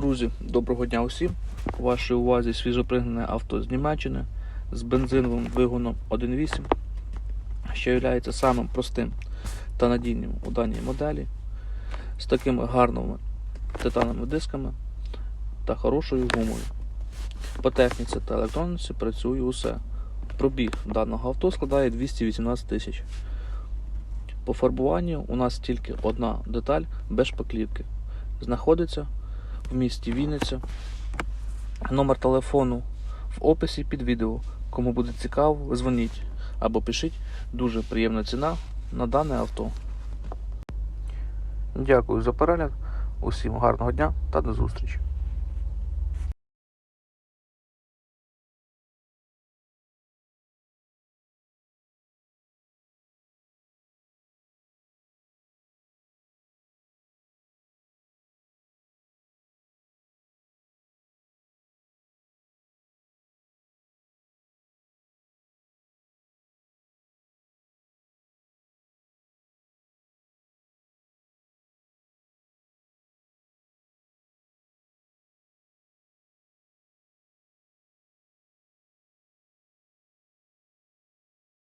Друзі, доброго дня усім. У вашій увазі свіжопригнане авто з Німеччини з бензиновим двигуном 1.8, що є самим простим та надійним у даній моделі, з такими гарними титановими дисками та хорошою гумою. По техніці та електроніці працює усе. Пробіг даного авто складає 218 тисяч. По фарбуванню у нас тільки одна деталь без шпаклівки. Знаходиться в місті Вінниця. Номер телефону в описі під відео. Кому буде цікаво, дзвоніть або пишіть. Дуже приємна ціна на дане авто. Дякую за перегляд. Усім гарного дня та до зустрічі.